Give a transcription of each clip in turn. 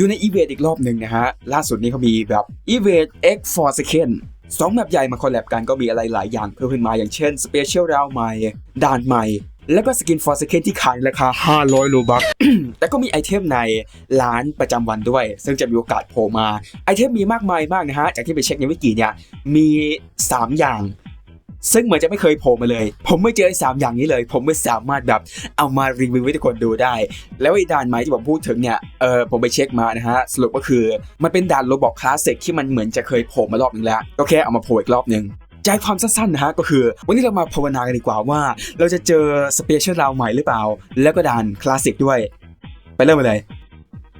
อยู่ใน e v a d อีกรอบหนึ่งนะฮะ ล่าสุดนี้เขามีแบบ e v a d X for Second สองแบบใหญ่มาคอลแลบกันก็มีอะไรหลายอย่างเพิ่มขึ้นมาอย่างเช่น Special Round ใหม่ ด่านใหม่ แล้วก็สกิน for second ที่ขายราคา 500โลบักแต่ก็มีไอเทมในร้านประจำวันด้วย ซึ่งจะมีโอกาสโผล่มา ไอเทมมีมากมายมากนะฮะ จากที่ไปเช็คในวิกิเนี่ย มี 3 อย่าง ซึ่งเหมือนจะไม่เคยโผล่มาเลย ผมไม่เจอไอ้สามอย่างนี้เลย ผมไม่สามารถแบบเอามารีวิวให้ทุกคนดูได้ แล้วไอ้ด่านใหม่ที่ผมพูดถึงเนี่ย เออผมไปเช็คมานะฮะ สรุปก็คือ มันเป็นด่านโรบอกคลาสสิกที่มันเหมือนจะเคยโผล่มารอบนึงแล้ว ก็แค่เอามาโผล่อีกรอบนึงใจความสั้นๆนะฮะก็คือ วันนี้เรามาภาวนากันดีกว่าว่า เราจะเจอสเปเชียลราวใหม่หรือเปล่า แล้วก็ด่านคลาสสิกด้วย ไปเริ่มเลย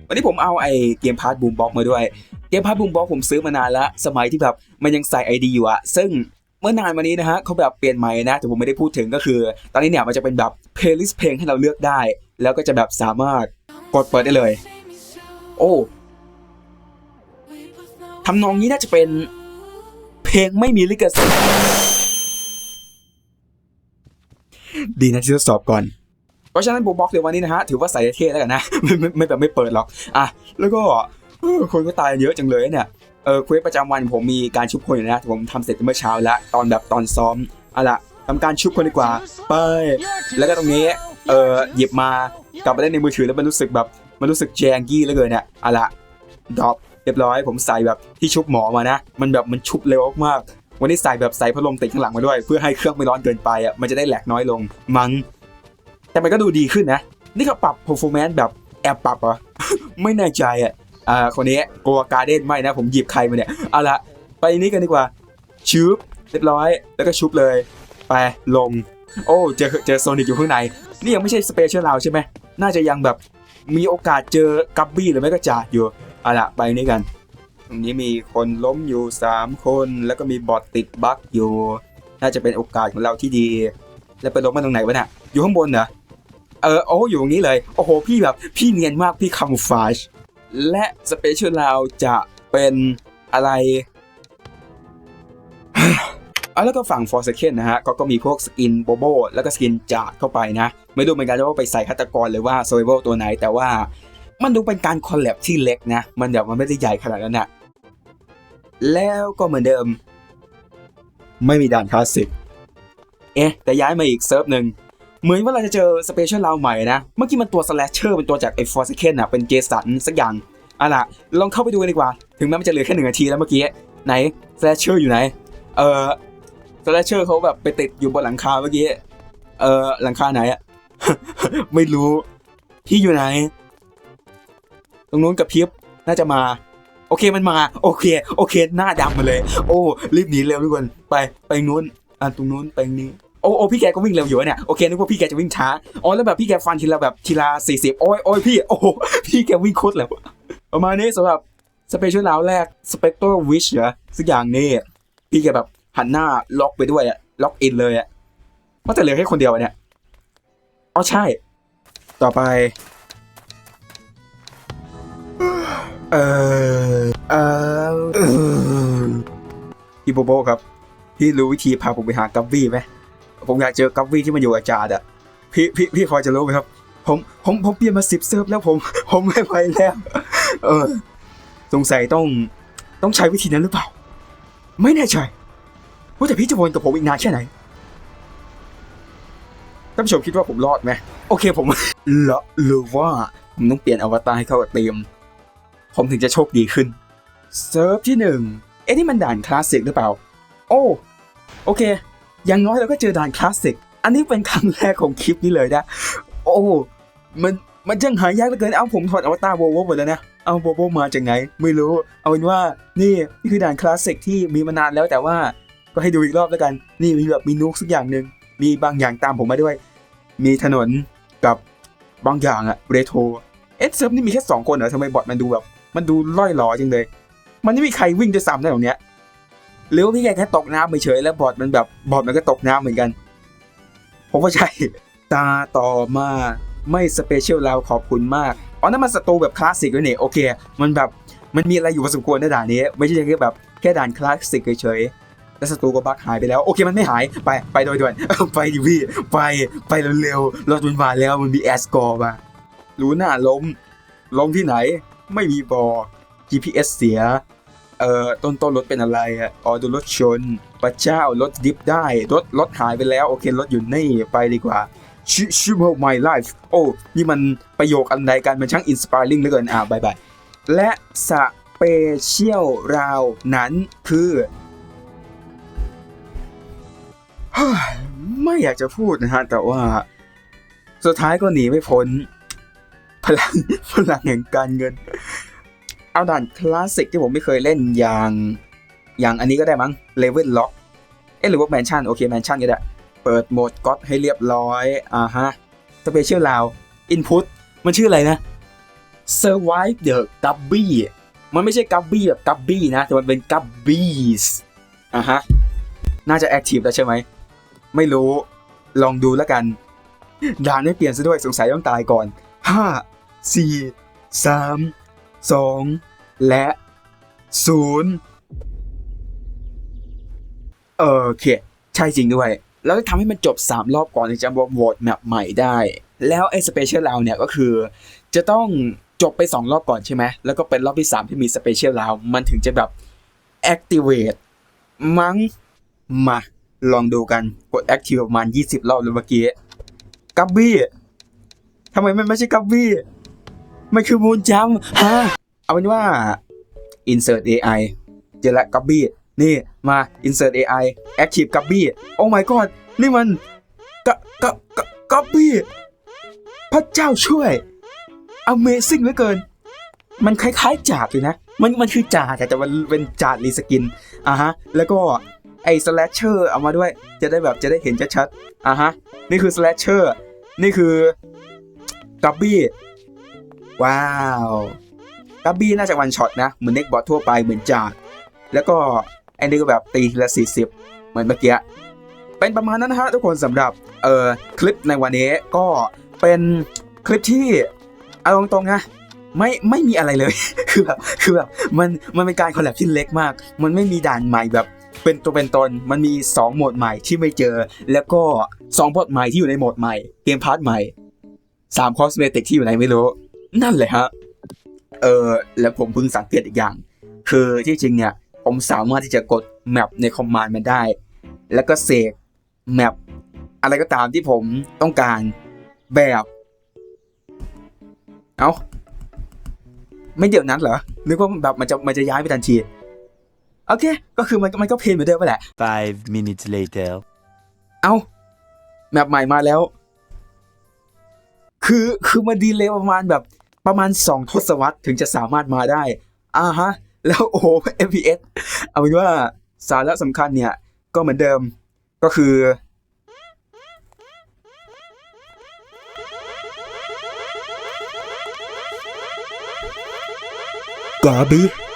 วันนี้ผมเอาไอ้เกมพาร์ทบูมบ็อกมาด้วย เกมพาร์ทบูมบ็อกผมซื้อมานานแล้ว สมัยที่แบบมันยังใส่ไอดีอยู่อะซึ่ง เมื่อนานมานี้นะฮะเขาแบบเปลี่ยนใหม่นะแต่ผมไม่ได้พูดถึงก็คือ ตอนนี้เนี่ยมันจะเป็นแบบเพลย์ลิสต์เพลงให้เราเลือกได้ แล้วก็จะแบบสามารถกดเปิดได้เลย โอ้ทำนองนี้น่าจะเป็นเพลงไม่มีลิขสิทธิ์ดีนะที่ทดสอบก่อน เพราะฉะนั้นบูมบ็อกเดี๋ยววันนี้นะฮะถือว่าใส่เท่แล้วกันนะ ไม่ไม่แบบไม่เปิดหรอกอะแล้วก็คนก็ตายเยอะจังเลยเนี่ย เออเควสประจำวันผมมีการชุบคนอยู่นะผมทำเสร็จเมื่อเช้าแล้วตอนแบบตอนซ้อมเอาล่ะทำการชุบคนดีกว่าไปแล้วก็ตรงนี้เออหยิบมากลับมาได้ในมือถือแล้วมันรู้สึกแบบมันรู้สึกแจงกี้เหลือเกินเนี่ยเอาล่ะดรอปเรียบร้อยผมใส่แบบที่ชุบหมอมานะ มันแบบมันชุบเร็วมากวันนี้ใส่แบบใส่พัดลมติดข้างหลังมาด้วย เพื่อให้เครื่องไม่ร้อนเกินไปอะมันจะได้แหลกน้อยลงมั้งแต่มันก็ดูดีขึ้นนะ นี่เขาปรับ performance แบบแอบปรับเหรอ ไม่แน่ใจอะ อ่าคนนี้กลัวการ์เด้นไม่นะ ผมหยิบใครมาเนี่ยเอาละไปนี้กันดีกว่าชุบเรียบร้อย แล้วก็ชุบเลย ไปลง โอ้เจอเจอโซนิกอยู่ข้างใน นี่ยังไม่ใช่สเปเชียลเราใช่ไหมน่าจะยังแบบมีโอกาสเจอกัปบี้หรือไม่ก็จ่าอยู่เอาละไปนี้กันตรงนี้มีคนล้มอยู่ 3 คน แล้วก็มีบอทติดบั๊กอยู่ น่าจะเป็นโอกาสของเราที่ดี แล้วไปล้มมาตรงไหนวะเนี่ยอยู่ข้างบนเหรอเออโอ้อยู่ตรงนี้เลย โอ้โห พี่แบบ พี่เนียนมาก พี่คามูฟาจ และสเปเชียลเราจะเป็นอะไรเอาแล้วก็ฝั่ง For Second นะฮะก็ก็มีพวกสกินโบโบแล้วก็สกินจาดเข้าไปนะ ไม่รู้เหมือนกันว่าไปใส่ฆาตกรหรือว่า s u r v i v a l ตัวไหน แต่ว่ามันดูเป็นการคอลแลบที่เล็กนะ มันแบบมันไม่ได้ใหญ่ขนาดนั้นนะแล้วก็เหมือนเดิม ไม่มีด่านคลาสสิก เอ๊ะ แต่ย้ายมาอีกเซิร์ฟหนึ่ง เหมือนว่าเราจะเจอสเปเชียลเราใหม่นะ เมื่อกี้มันตัวสแลชเชอร์เป็นตัวจากไอ้ฟอร์สเคนอะเป็นเจสันสักอย่างอะล่ะลองเข้าไปดูกันดีกว่า ถึงแม้มันจะเหลือแค่หนึ่งนาทีแล้วเมื่อกี้ไหนสแลชเชอร์อยู่ไหน เออสแลชเชอร์เขาแบบไปติดอยู่บนหลังคาเมื่อกี้เออหลังคาไหนอะไม่รู้ พี่อยู่ไหน ตรงนู้นกับพริบน่าจะมาโอเคมันมา โอเค โอเค หน้าดำมาเลย โอ้ รีบหนีเร็วทุกคน ไป ไปนู้น อะ ตรงนู้น ไปนี้ โอ้โอ้พี่แกก็วิ่งเร็วอยู่เนี่ยโอเคนึกว่าพี่แกจะวิ่งช้าอ๋อแล้วแบบพี่แกฟันทีละแบบทีละสี่สิบโอ้ยโอ้ยพี่โอ้พี่แกวิ่งโคตรเร็วประมาณนี้สำหรับสเปเชียลลาวแรก Spectre Wish เหรอสักอย่างนี่พี่แกแบบหันหน้าล็อกไปด้วยอะล็อกอินเลยอะเพราะแต่เหลือแค่คนเดียวเนี่ยอ๋อใช่ ต่อไป เออเออเอพี่โบโบครับ พี่รู้วิธีพาผมไปหากัฟวี่ไหม ผมอยากเจอกัฟวี่ที่มันอยู่กับจาดอะพี่พี่พี่พอจะรู้ไหมครับ ผมผมผมเปลี่ยนมาสิบเซิร์ฟแล้วผม ผมไม่ไหวแล้ว เออ สงสัยต้องต้องใช้วิธีนั้นหรือเปล่า ไม่แน่ใจว่าแต่พี่จะวนกับผมอีกนานแค่ไหนท่านผู้ชมคิดว่าผมรอดไหมโอเคผมเหรอหรือว่าผมต้องเปลี่ยนอวตารให้เข้ากับเตีมผมถึงจะโชคดีขึ้นเซิร์ฟที่หนึ่งเอ๊ะนี่มันด่านคลาสสิกหรือเปล่า โอ้ โอเค อย่างน้อยเราก็เจอด่านคลาสสิก อันนี้เป็นครั้งแรกของคลิปนี้เลยนะ โอ้ มันมันยังหายากเหลือเกิน เอาผมถอดอวตารโวโวหมดแล้วนะ เอาโวโวมาจากไหน ไม่รู้ เอาเป็นว่า นี่นี่คือด่านคลาสสิกที่มีมานานแล้วแต่ว่าก็ให้ดูอีกรอบแล้วกัน นี่มีแบบมีนุกสักอย่างหนึ่ง มีบางอย่างตามผมมาด้วย มีถนนกับบางอย่างอะเรโทรเอ๊ะเซิร์ฟนี่มีแค่สองคนเหรอทำไมบอทมันดูแบบ มันดูล่อยหลอจังเลย มันไม่มีใครวิ่งด้วยซ้ำได้หรอกเนี้ย หรือว่าพี่แกแค่ตกน้ำเฉยแล้วบอดมันแบบบอดมันก็ตกน้ำเหมือนกัน ผมว่าใช่ ตาต่อมาไม่สเปเชียลเราขอบคุณมากอ๋อนั่นมันสตูแบบคลาสสิกด้วยนี่โอเค มันแบบมันมีอะไรอยู่พอสมควรในด่านนี้ ไม่ใช่แค่แบบแค่ด่านคลาสสิกเฉยๆแล้วสตูก็บักหายไปแล้วโอเคมันไม่หายไปไปโดยด่วนไปดิพี่ไปไปเร็วๆรถมันมาแล้วมันมีแอสกอร์มารู้หน้าล้มล้มที่ไหน ไม่มีบอ GPS เสีย เอ่อต้นต้นรถเป็นอะไรอะอ๋อดนรถชนพระเจ้ารถดิฟได้รถรถหายไปแล้วโอเครถอยู่นี่ไปดีกว่าชิชิโม my life โอ้นี่มันประโยคอันใดกันมันช่างอินสป r ริงเหลือเกินอ่าบายบายและสเปเชียลราวนั้นคือไม่อยากจะพูดนะฮะ แต่ว่า สุดท้ายก็หนีไม่พ้น พลังพลังแห่งการเงิน เอาด่านคลาสสิกที่ผมไม่เคยเล่นอย่างอย่างอันนี้ก็ได้มั้งเลเวลล็อกเอ๊ะหรือว่าแมนชั่นโอเคแมนชั่นก็ได้ เปิดโหมดก็อดให้เรียบร้อย อ่าฮะสเปเชียลลาวอินพุตมันชื่ออะไรนะ Survive the Gubby มันไม่ใช่ Gubby แบบ Gubby นะ แต่มันเป็น Gubbies อ่าฮะ น่าจะแอคทีฟแล้วใช่ไหม ไม่รู้ ลองดูแล้วกัน ด่านไม่เปลี่ยนซะด้วยสงสัยต้องตายก่อนห้าสี่ สองและศูนย์โอเค ใช่จริงด้วย แล้วทำให้มันจบ 3 รอบก่อนถึงจะโหวตแมปใหม่ได้ แล้วไอ้สเปเชียลราวเนี่ยก็คือ จะต้องจบไป 2 รอบก่อนใช่ไหม แล้วก็เป็นรอบที่ 3 ที่มีสเปเชียลราวมันถึงจะแบบ activate มั้งมาลองดูกันกด active ประมาณ 20 รอบเลยเมื่อกี้ กัปบี้ทำไมมันไม่ใช่กัปบี้ มันคือมูนจัมฮะ เอาเป็นว่า insert AI เจอละกัปบี้นี่มา insert AI active กัปบี้โอ้ my god นี่มันกะกะกะกัปบี้พระเจ้าช่วย Amazing เหลือเกิน มันคล้ายๆจาดเลยนะ มันมันคือจาดแต่มันเป็นจาดรีสกินอะฮะ แล้วก็ไอ้สแลชเชอร์เอามาด้วย จะได้แบบจะได้เห็นชัดๆอะฮะ นี่คือสแลชเชอร์ นี่คือกัปบี้ ว้าวกัปบี้น่าจะวันช็อตนะ เหมือนเน็กบอททั่วไปเหมือนจาดแล้วก็ไอ้นี่ก็แบบตีทีละสี่สิบเหมือนเมื่อกี้ เป็นประมาณนั้นนะฮะทุกคนสำหรับเอ่อคลิปในวันนี้ก็เป็นคลิปที่เอาตรงๆนะไม่ไม่มีอะไรเลย คือแบบคือแบบมันมันเป็นการคอลแลบที่เล็กมาก มันไม่มีด่านใหม่แบบเป็นตัวเป็นตน มันมี 2 โหมดใหม่ที่ไม่เจอ แล้วก็2บทใหม่ที่อยู่ในโหมดใหม่ เกมพาร์ทใหม่3คอสเมติกที่อยู่ไหนไม่รู้ นั่นเลยฮะ เออแล้วผมเพิ่งสังเกตอีกอย่าง คือที่จริงเนี่ย ผมสามารถที่จะกดแมปในคอมมานด์มันได้ แล้วก็เสกแมปอะไรก็ตามที่ผมต้องการแบบ เอาไม่เดี๋ยวนั้นเหรอ นึกว่าแบบมันจะมันจะย้ายไปทันที โอเค ก็คือมันมันก็เพลนเหมือนเดิมไปแหละ Five minutes later. เอาแมปใหม่มาแล้ว คือคือมันดีเลยประมาณแบบ ประมาณสองทศวรรษถึงจะสามารถมาได้อ่าฮะ แล้วโอ้โห FPS เอาเป็นว่าสาระสำคัญเนี่ย ก็เหมือนเดิมก็คือกาบือ